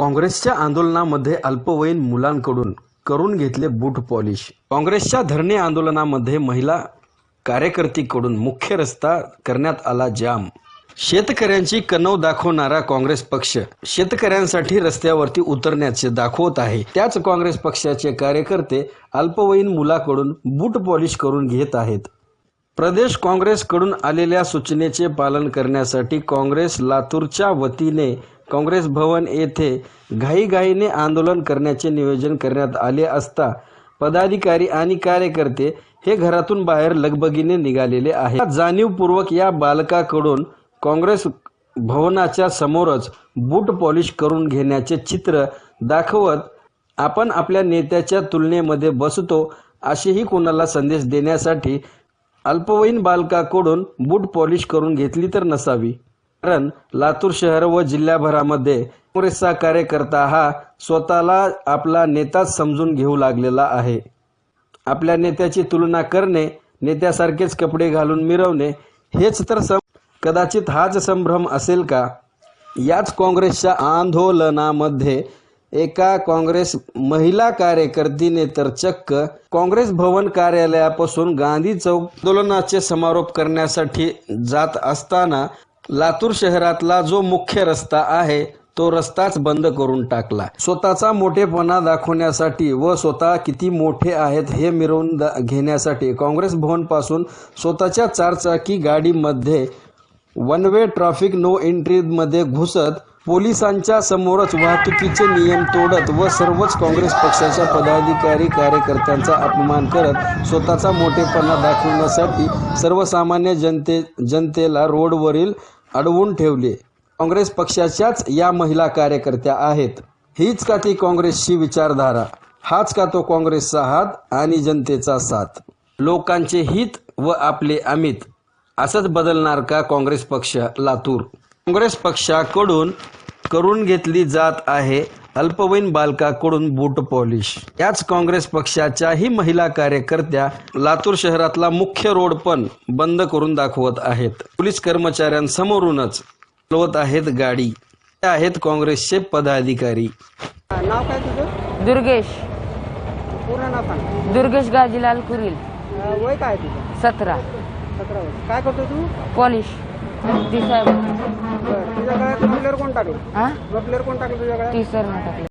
काँग्रेसच्या आंदोलनामध्ये अल्पवयीन मुलांकडून करून घेतले बूट पॉलिश. काँग्रेसच्या धरणे आंदोलनामध्ये महिला कार्यकर्तीकडून मुख्य रस्ता करण्यात आला जाम. शेतकऱ्यांची कणव दाखवणारा काँग्रेस पक्ष शेतकऱ्यांसाठी रस्त्यावरती उतरण्याचे दाखवत आहे. त्याच काँग्रेस पक्षाचे कार्यकर्ते अल्पवयीन मुलाकडून बूट पॉलिश करून घेत आहेत. प्रदेश काँग्रेसकडून आलेल्या सूचनेचे पालन करण्यासाठी काँग्रेस लातूरच्या वतीने काँग्रेस भवन येथे घाईघाईने आंदोलन करण्याचे नियोजन करण्यात आले असता पदाधिकारी आणि कार्यकर्ते हे घरातून बाहेर लगबगीने निघालेले आहे जाणीवपूर्वक या बालकाकडून काँग्रेस भवनाच्या समोरच बूट पॉलिश करून घेण्याचे चित्र दाखवत आपण आपल्या नेत्याच्या तुलनेमध्ये बसतो असेही कोणाला संदेश देण्यासाठी अल्पवयीन बालकाकडून बूट पॉलिश करून घेतली तर नसावी. कारण लातूर शहर व जिल्ह्याभरामध्ये काँग्रेसचा कार्यकर्ता हा स्वतःला आपला नेताच समजून घेऊ लागलेला आहे. आपल्या नेत्याची तुलना करणे नेत्यासारखेच कपडे घालून मिरवणे हेच तर सम कदाचित हाच संभ्रम असेल का? याच काँग्रेसच्या आंदोलनामध्ये एका काँग्रेस महिला कार्यकर्तीने तर चक्क काँग्रेस भवन कार्यालयापासून गांधी चौक आंदोलनाचे समारोप करण्यासाठी जात असताना लातूर शहरातला जो मुख्य रस्ता आहे तो रस्ताच बंद करून टाकला. स्वतःचा मोठेपणा दाखवण्यासाठी व स्वतः किती मोठे आहेत हे मिरवून दा घेण्यासाठी काँग्रेस भवनपासून स्वतःच्या चारचाकी गाडीमध्ये वन वे ट्रॅफिक नो एंट्रीमध्ये घुसत पोलिसांच्या समोरच वाहतुकीचे नियम तोडत व सर्वच काँग्रेस पक्षाच्या पदाधिकारी कार्यकर्त्यांचा अपमान करत स्वतःचा मोठेपणा दाखवण्यासाठी सर्वसामान्य जनते जनतेला रोडवरील अडवून ठेवले. काँग्रेस पक्षाच्याच या महिला कार्यकर्त्या आहेत. हीच का ती काँग्रेसची विचारधारा? हाच का तो काँग्रेसचा हात आणि जनतेचा साथ? लोकांचे हित व आपले अमित असंच बदलणार का काँग्रेस पक्ष लातूर? काँग्रेस पक्षाकडून करून घेतली जात आहे अल्पवयीन बालकाकडून बूट पॉलिश. याच काँग्रेस पक्षाच्याही महिला कार्यकर्त्या लातूर शहरातला मुख्य रोड पण बंद करून दाखवत आहेत. पोलीस कर्मचाऱ्यांसमोरूनच चालवत आहेत गाडी. ते आहेत काँग्रेसचे पदाधिकारी. नाव काय तुझं? दुर्गेश. पूर्ण नाव सांग. दुर्गेश गाजीलाल कुरील. अं, वय काय तुझं? सतरा. सतरा वर्ष. काय करतो तू? पॉलिश. ती साहेब. मफलर कोण टाकलं? हा मफलर कोण टाकलं तुझ्या गळ्यात? टी सर टाकले.